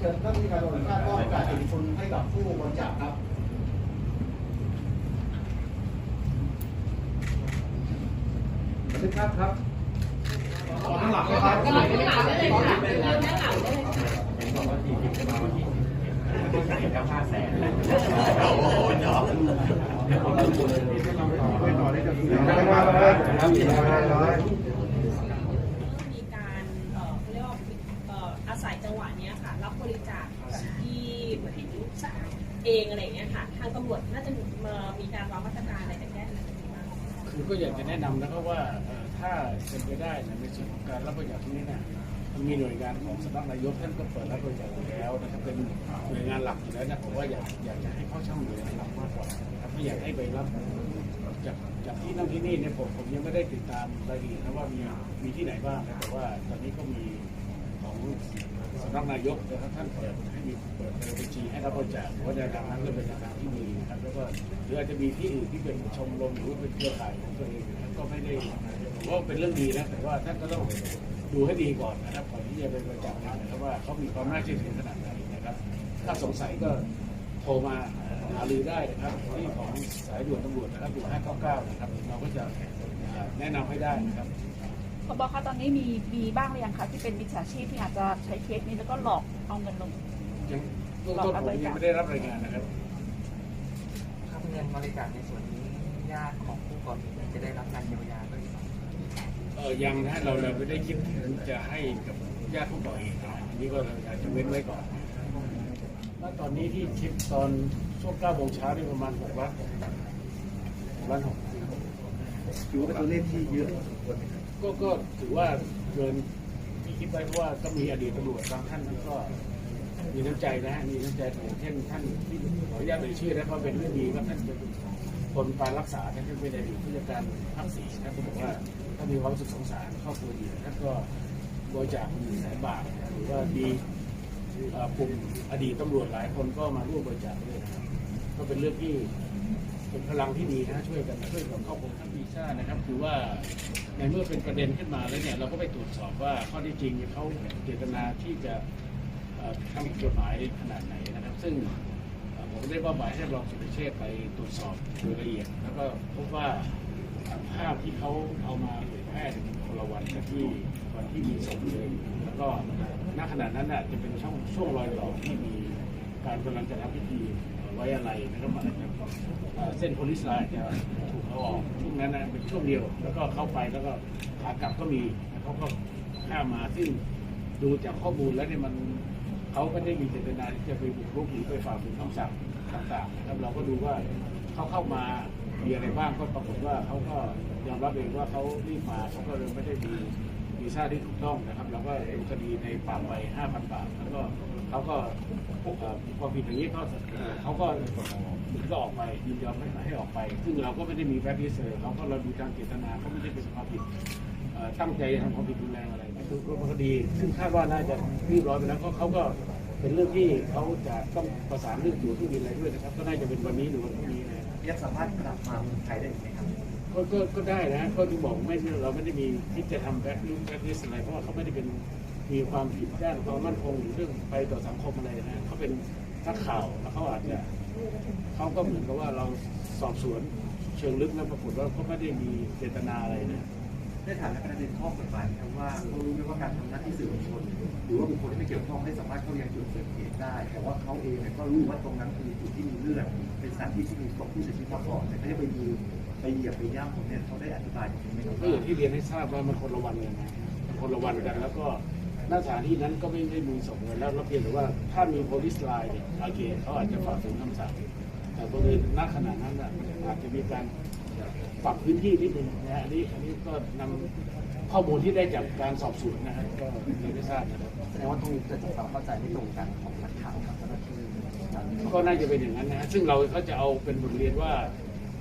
เชิญท่านผู้การตำรวจแห่งชาติมอบประกาศเกียรติคุณให้กับผู้บริจาคครับบันทึกภาพครับขอข้างหลังนะครับก็เราข้างหลังได้เลยค่ะเดินด้านหลังได้เลยค่ะเห็นบอกว่าสี่สิบจะมาวันที่สิบเอ็ดกับห้าแสนแล้วโอ้โหเนาะไม่ต่อได้จะมีมีการเอ่อเขาเรียกว่าเอ่ออาศัยจังหวะเนี้ยค่ะ รับบริจาคแบบที่เหมือนเองอะไรอย่างเงี้ยค่ะ ทางตำรวจน่าจะมามีการวางมาตรการอะไรกันแก้อะไรกันบ้างคือก็อยากจะแนะนำนะครับว่าเอ่อถ้าเป็นไปได้นี่ในส่วนของการรับบริจาคตรงนี้เนี่ยมันมีหน่วยงานของสำนักนายกท่านก็เปิดรับบริจาคอยู่แล้วนะครับเป็นหน่วยงานหลักอยู่แล้วนะผมว่าอยากอยากจะให้เข้าช่องหน่วยงานหลักมากกว่านะครับไม่อยากให้ไปรับจากจากที่นั่นที่นี่เนี่ยผมผมยังไม่ได้ติดตามรายละเอียดนะว่ามีมีที่ไหนบ้างนะแต่ว่าตอนนี้ก็มี ของสำนักนายกนะครับท่านเปิดให้มีเปิดบัญชีให้รับบริจาคเพราะว่าในทางนั้นก็เป็นทางที่มีนะครับแล้วก็หรืออาจจะมีที่อื่นที่เป็นชมรมหรือว่าเป็นเครือข่ายของตัวเองนะครับก็ไม่ได้ผมว่าเป็นเรื่องดีนะแต่ว่าท่านก็ต้องดูให้ดีก่อนนะครับก่อนที่จะไปบริจาคนะครับว่าเขามีความน่าเชื่อถือขนาดไหนนะครับ ถ้าสงสัยก็โทรมาหารือได้นะครับที่ของสายด่วนตำรวจนะครับอยู่599นะครับเราก็จะแนะนำให้ได้นะครับ พบคะตอนนี้มีมีบ้างหรือยังคะที่เป็นมิจฉาชีพที่อาจจะใช้เคสนี้แล้วก็หลอกเอาเงินลง ยังเบื้องต้นผมยังไม่ได้รับรายงานนะครับ ครับเงินบริจาคในส่วนนี้ญาติของผู้ก่อเหตุจะได้รับการเยียวยาด้วยเออยังนะเราเราไม่ได้คิดถึงจะให้กับญาติผู้ก่อเหตุนะอันนี้ก็เราอาจจะเว้นไว้ก่อนณตอนนี้ที่คิดตอนช่วง9โมงเช้านี่ประมาณ6ล้าน6ล้าน6 ถือว่าเป็นตัวเลขที่เยอะก็ก็ถือว่าเกินที่คิดไว้เพราะว่าก็มีอดีตตำรวจบางท่านก็ มีน้ำใจนะมีน้ำใจอย่างเช่นท่านที่ขออนุญาตเอ่ยชื่อนะเพราะเป็นเรื่องดีว่าท่านเป็นคนการรักษาท่านเป็นอดีตผู้จัดการภาคสี่ท่านก็บอกว่าถ้ามีความสึกสงสารครอบครัวดีท่านก็บริจาคหนึ่งแสนบาทหรือว่าดีเอ่อกลุ่มอดีตตำรวจหลายคนก็มาร่วมบริจาคด้วยนะครับก็เป็นเรื่องที่ เป็นพลังที่ดีนะช่วยกันช่วยกับครอบครัวท่านวีซ่านะครับ คือว่าในเมื่อเป็นประเด็นขึ้นมาแล้วเนี่ยเราก็ไปตรวจสอบว่าข้อที่จริงเขาเจตนาที่จะทำผิดกฎหมายขนาดไหนนะครับ ซึ่งผมได้มอบหมายให้รองสุรเชษไปตรวจสอบโดยละเอียด แล้วก็พบว่าภาพที่เขาเอามาเผยแพร่เนี่ยคนละวันกับที่วันที่มีศพเลยแล้วก็ณขณะนั้นน่ะจะเป็นช่วงช่วงรอยต่อที่มีการกำลังจะทำพิธีไว้อะไรนะครับอาจจะ เส้นโพลิสไลน์จะถูกเอาออกช่วงนั้นนะเป็นช่วงเดียว แล้วก็เข้าไปแล้วก็ขากลับก็มีเขาก็ข้ามมาซึ่งดูจากข้อมูลแล้วเนี่ยมันเขาไม่ได้มีเจตนาที่จะไปบุกรุกหรือไปฝ่าฝืนคำสั่งต่างๆนะครับเราก็ดูว่าเขาเข้ามามีอะไรบ้างก็ปรากฏว่าเขาก็ยอมรับเองว่าเขารีบมาเขาก็เลยไม่ได้มี วีซ่าที่ถูกต้องนะครับเราก็ดูคดีในปรับไป5,000 บาท แล้วก็เขาก็เอ่อความผิดอย่างนี้เขาเขาก็ก็ออกไปยินยอมให้ให้ออกไป ซึ่งเราก็ไม่ได้มีแบ็คลิสต์เลเขาก็เราดูทางเจตนาเขาไม่ได้เป็นความผิดตั้งใจทำความผิดรุนแรงอะไรคือเป็นคดี ซึ่งคาดว่าน่าจะรีบร้อยไปแล้วก็เขาก็เป็นเรื่องที่เขาจะต้องประสานเรื่องตั๋วเครื่องบินอะไรด้วยนะครับ ก็น่าจะเป็นวันนี้หรือวันพรุ่งนี้นะครับยังสามารถกลับมาเมืองไทยได้ไหมครับ ก็ก็ก็ได้นะก็ที่บอกไม่เราไม่ได้มีที่จะทำแบ็คลิสต์แบ็คลิสอะไรเพราะว่าเขาไม่ได้เป็นมีความผิดด้านความมั่นคงหรือเรื่องไปต่อสังคมอะไรนะเขาเป็นนักข่าวแล้วเขาอาจจะเขาก็เหมือนกับว่าเราสอบสวนเชิงลึกแล้วปรากฏว่าเขาไม่ได้มีเจตนาอะไรนะได้ถามในประเด็นข้อกฎหมายครับว่าเขารู้ไหมว่าการทำหน้าที่สื่อมวลชนหรือว่าบุคคลที่ไม่เกี่ยวข้องไม่สามารถเข้ายังจุดเกิดเหตุได้ แต่ว่าเขาเองเนี่ยก็รู้ว่าตรงนั้นคือจุดที่มีเลือดเป็นสถานที่ที่มีศพผู้เสียชีวิตมาก่อนแต่ไม่ได้ไปยืน ไปเหยียบไปย่ำผมเนี่ยเขาได้อธิบายอย่างนี้ไหมครับก็อย่างที่เรียนให้ทราบว่ามันคนละวันกันนะมันคนละวันกันแล้วก็หน้าสถานที่นั้นก็ไม่ได้มีส่งเงินแล้วเราเพียงแต่ว่าถ้ามี police line เนี่ยโอเคเขาอาจจะฝ่าฝืนคำสั่งแต่บังเอิญณขณะนั้นน่ะอาจจะมีการปรับพื้นที่นิดนึงนะฮะอันนี้อันนี้ก็นำข้อมูลที่ได้จากการสอบสวนนะฮะก็เรียนให้ทราบนะครับ แสดงว่าตรงนี้เกิดจากความเข้าใจไม่ตรงกันของนักข่าวกับเจ้าหน้าที่ ก็น่าจะเป็นอย่างนั้นนะฮะซึ่งเราก็จะเอาเป็นบทเรียนว่า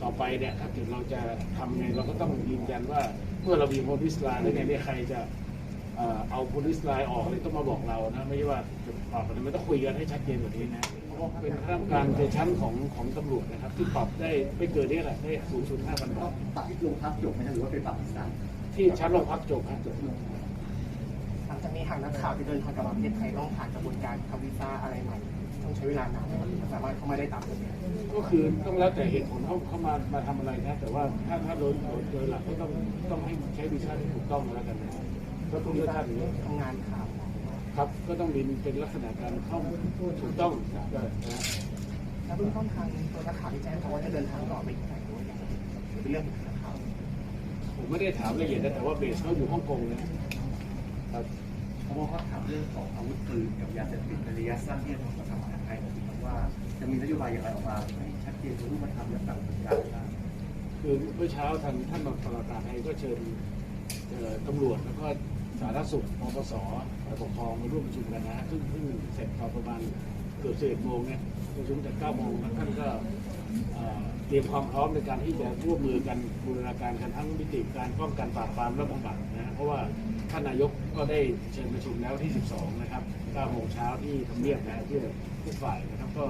ต่อไปเนี่ยถ้าเกิดเราจะทำไงเราก็ต้องยืนยันว่าเมื่อเรามีโพลิสไลน์แล้วเนี่ยเนี่ยใครจะเอ่อเอาโพลิสไลน์ออกเลยต้องมาบอกเรานะไม่ใช่ว่าจะปรับอะไรไม่ต้องคุยกันให้ชัดเจนแบบนี้นะเพราะว่าเป็นข้าราชการในชั้นของของตำรวจนะครับ ที่ปรับได้ไม่เกินนี้แหละได้สูงสุด5,000บาทปรับที่โรงพักจบไหมครับหรือว่าไปปรับที่ศาลที่ชั้นโรงพักจบครับหลังจากนี้ทางนักข่าวที่เดินทางกลับมาประเทศไทยต้องผ่านกระบวนการทำวีซ่าอะไรใหม่ ต้องใช้เวลานานไหมครับถึงจะสามารถเข้ามาได้ตามกฎหมาย ก็คือต้องแล้วแต่เหตุผลเขาเขามามาทำอะไรนะ แต่ว่าถ้าถ้าโดยโดยโดยหลักก็ต้องต้องให้ใช้วีซ่าที่ถูกต้องแล้วกันนะก็ต้องวีเลือกซ่าท่านนี้ทำงานข่าวครับก็ต้องมีเป็นลักษณะการเข้าถูกต้องก็นะแล้วเบื้องต้นทางตัวนักข่าวที่แจ้งเขาว่าจะเดินทางต่อไปที่ไหนหรือว่าอย่างไรหรือเป็นเรื่องของนักข่าวผมไม่ได้ถามละเอียดนะแต่ว่าเบสเขาอยู่ฮ่องกงนะครับ เขาบอกว่าถามเรื่องของอาวุธปืนกับยาเสพติดในระยะสั้นที่จะทำกับทางมไทยนะครับว่า จะมีนโยบายอย่างไรออกมาให้ชัดเจนรู้มาทำและสั่งการได้คือเมื่อเช้าทางท่านรองปลัดไทยก็เชิญตำรวจแล้วก็สาธารณสุขปปสฝ่ายปกครองมาร่วมประชุมกันนะซึ่งเพิ่งเสร็จตอนประมาณเกือบสิบเอ็ดโมงเนี่ยประชุมแต่เก้าโมงแล้วท่านก็ เตรียมความพร้อมในการที่จะร่วมมือกันบูรณาการกันทั้งมิติการป้องกันปราบปรามและบำบัดนะเพราะว่าท่านนายกก็ได้เชิญประชุมแล้วที่ 12 นะครับ9โมงเช้าที่ทำเนียบนะเพื่อทุกฝ่ายนะครับก็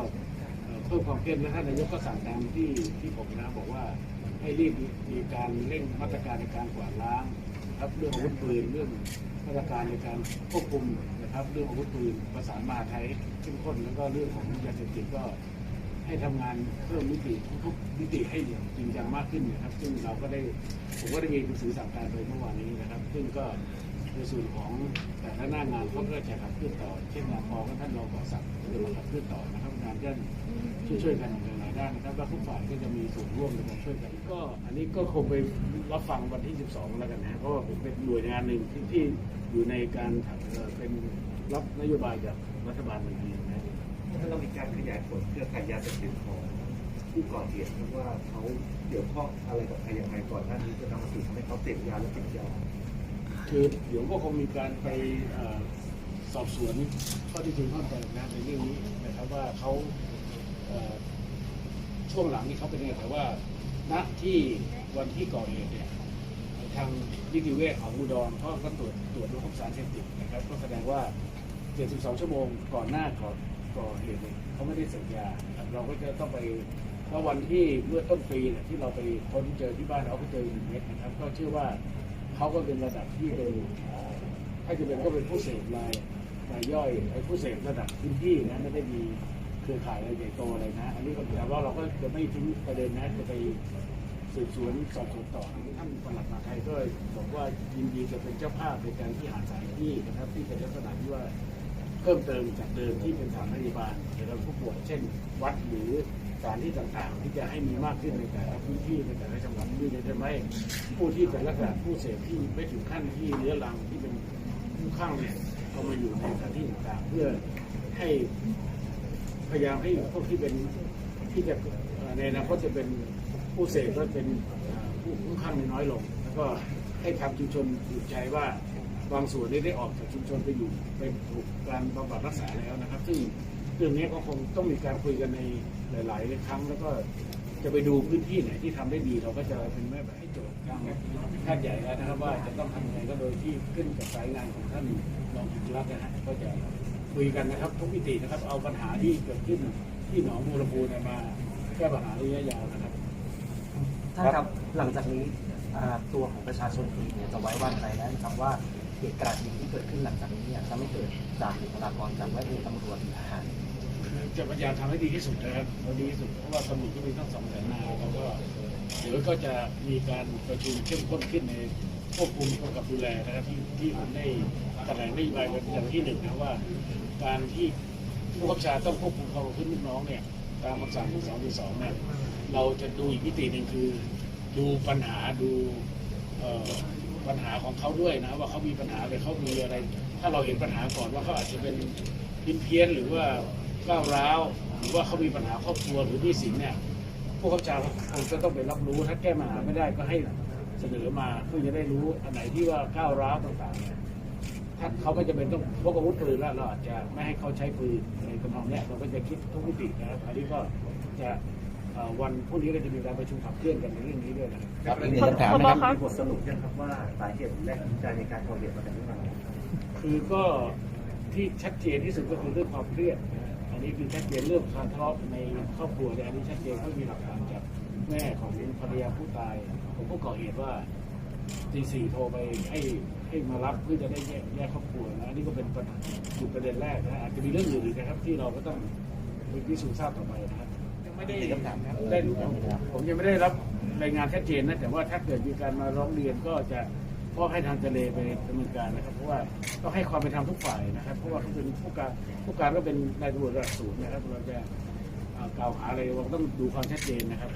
เพิ่มความเข้มและท่านนายกก็สั่งการที่ที่ผมนะบอกว่าให้รีบมีการเร่งมาตรการในการกวาดล้างนะครับเรื่องอาวุธปืนเรื่องมาตรการในการควบคุมนะครับเรื่องอาวุธปืนประสานมาไทยให้เข้มข้นแล้วก็เรื่องของยาเสพติดก็ ให้ทำงานเพิ่มมิติทุกมิติให้จริงจังมากขึ้นนะครับ ซึ่งเราก็ได้ผมก็ได้มีหนังสือสั่งการไปเมื่อวานนี้นะครับ ซึ่งก็ในส่วนของแต่ละหน้างานเขาก็จะขับเคลื่อนต่อ เช่นงานพอก็ท่านรองก่อสั่งก็จะมาขับเคลื่อนต่อนะครับงานก็ช่วยช่วยๆกันในหลายๆด้านนะครับแล้วทุกฝ่ายก็จะมีส่วนร่วมในการช่วยกัน ก็อันนี้ก็คงไปรับฟังวันที่ 12 แล้วกันนะเพราะว่าผมเป็นหน่วยงานหนึ่งที่ที่อยู่ในการเป็นรับนโยบายจากรัฐบาลบางทีนะ ถ้าเรามีการขยายผลเครือข่ายยาเสพติดของผู้ก่อเหตุว่าเขาเกี่ยวข้องอะไรกับใครยังไงก่อนหน้านี้จะนำมาสู่ทำให้เขาเสพยาและติดยาคือเดี๋ยวก็คงมีการไปสอบสวนข้อที่จริงเพิ่มเติมนะในเรื่องนี้นะครับว่าเขาช่วงหลังนี่เขาเป็นยังไงแต่ว่าณที่วันที่ก่อเหตุเนี่ยทางนิติเวชของอุดรเขาก็ตรวจตรวจดูพบสารเสพติดนะครับก็แสดงว่า 72 ชั่วโมงก่อนหน้าก่อน ก่อเหตุเนี่ยเขาไม่ได้เสพยานะครับเราก็จะต้องไปแล้ววันที่เมื่อต้นปีเนี่ยที่เราไปค้นเจอที่บ้านเราก็เจอหนึ่งเม็ดนะครับ ก็เชื่อว่าเขาก็เป็นระดับที่เป็นถ้าจะเป็นก็เป็นผู้เสพรายรายย่อยไอ้ผู้เสพระดับพื้นที่นะไม่ได้มีเครือข่ายอะไรใหญ่โตอะไรนะ อันนี้ก็แต่ว่าเราก็จะไม่ทิ้งประเด็นนะจะไปสืบสวนสอบสวนต่อท่านปลัดมหาไทยก็บอกว่ายินดีจะเป็นเจ้าภาพในการที่หาสถานที่นะครับที่เป็นลักษณะที่ว่า พิ่มเติมจากเดิมที่เป็นสถานพยาบาลสำหรับผู้ป่วยเช่น วัดหรือสถานที่ต่างๆ ที่จะให้มีมากขึ้นในแต่ละพื้นที่ในแต่ละจังหวัดเพื่อจะทำให้ผู้ที่เป็นลักษณะผู้เสพที่ไม่ถึงขั้นที่เรื้อรังที่เป็นผู้ข้างเนี่ยเขามาอยู่ในสถานที่ต่างๆ เพื่อให้พยายามให้พวกที่เป็นที่จะในอนาคตจะเป็นผู้เสพก็เป็นผู้ผู้ข้างน้อยลง แล้วก็ให้ทางชุมชนอยู่ใจว่า บางส่วนนี้ได้ออกจากชุมชนไปอยู่เป็นถูกการบำบัดรักษาแล้วนะครับ ซึ่งเรื่องนี้ก็คงต้องมีการคุยกันในหลาย ๆ ครั้งแล้วก็จะไปดูพื้นที่ไหนที่ทำได้ดี เราก็จะเป็นแม่แบบให้โจทย์ทางท่านใหญ่แล้วนะครับ ว่าจะต้องทำยังไงก็โดยที่ขึ้นกับสายงานของท่านรองจุรัตน์นะฮะก็จะคุยกันนะครับทุกมิตินะครับเอาปัญหาที่เกิดขึ้นที่หนองบัวลำพูนมาแก้ปัญหาระยะยาวนะครับท่านครับหลังจากนี้ตัวของประชาชนเองเนี่ยจะไว้วางใจได้ครับว่า เหตุการณ์ที่เกิดขึ้นหลังจากนี้เนี่ยจะไม่เกิดจากบุคลากรจากแวดวงตำรวจหรือทหารจะพยายามทำให้ดีที่สุดนะครับเอาดีที่สุดเพราะว่าตำรวจก็มีทั้งสองแสนนายแล้วก็เดี๋ยวก็จะมีการประชุมเข้มข้นขึ้นในควบคุมกำกับดูแลนะครับที่ที่ผมได้แถลงนโยบายไว้อย่างที่หนึ่งนะว่า การที่ผู้บัญชาต้องควบคุมความประพฤติลูกน้องเนี่ยตามคำสั่งที่สองที่สองเนี่ยเราจะดูอีกมิติหนึ่งคือ ดูปัญหาดู ปัญหาของเขาด้วยนะ ว่าเขามีปัญหาอะไรเขามีอะไร ถ้าเราเห็นปัญหาก่อนว่าเขาอาจจะเป็นพินเพี้ยนหรือว่าก้าวร้าว หรือว่าเขามีปัญหาครอบครัวหรือหนี้สินเนี่ยผู้เขับชาคงจะต้องไปรับรู้ถ้าแก้ปัญหาไม่ได้ก็ให้เสนอมาเพื่อจะได้รู้อันไหนที่ว่าก้าวร้าวต่างๆเนี่ยถ้าเขาไม่จำเป็นต้องพกอาวุธปืนแล้วเราอาจจะไม่ให้เขาใช้ปืนในกำนองเนี้ยเราก็จะคิดทุกมิตินะครับอันนี้ก็จะเอ่อ วันพรุ่งนี้ก็จะมีการประชุมขับเคลื่อนกันในเรื่องนี้ด้วยนะครับครับอีกหนึ่งคำถามนะครับบทสรุปยังครับว่าสาเหตุแรกจูงใจในการก่อเหตุมาจากเรื่องอะไรครับ คือก็ที่ชัดเจนที่สุดก็คือเรื่องความเครียดนะฮะอันนี้คือชัดเจนเรื่องการทะเลาะในครอบครัวเนี่ยอันนี้ชัดเจนเขามีหลักฐานจากแม่ของภรรยาผู้ตายของผู้ก่อเหตุว่าตีสี่โทรไปให้ให้มารับเพื่อจะได้แยกแยกครอบครัวนะอันนี้ก็เป็นปัญหาจุดประเด็นแรกนะอาจจะมีเรื่องอื่นอีกนะครับที่เราก็ต้องพิสูจน์ทราบต่อไปนะครับยัง ไม่ได้ได้ผมยังไม่ได้รับรายงานชัดเจนนะแต่ว่าถ้าเกิดมีการมาร้องเรียนก็จะมอบให้ทางทะเลไปดำเนินการนะครับ เพราะว่าต้องให้ความเป็นธรรมทุกฝ่ายนะครับ เพราะว่าเขาเป็นผู้การผู้การก็เป็นนายตำรวจระดับสูงนะครับ เราจะกล่าวหาอะไรเราต้องดูความชัดเจนนะครับ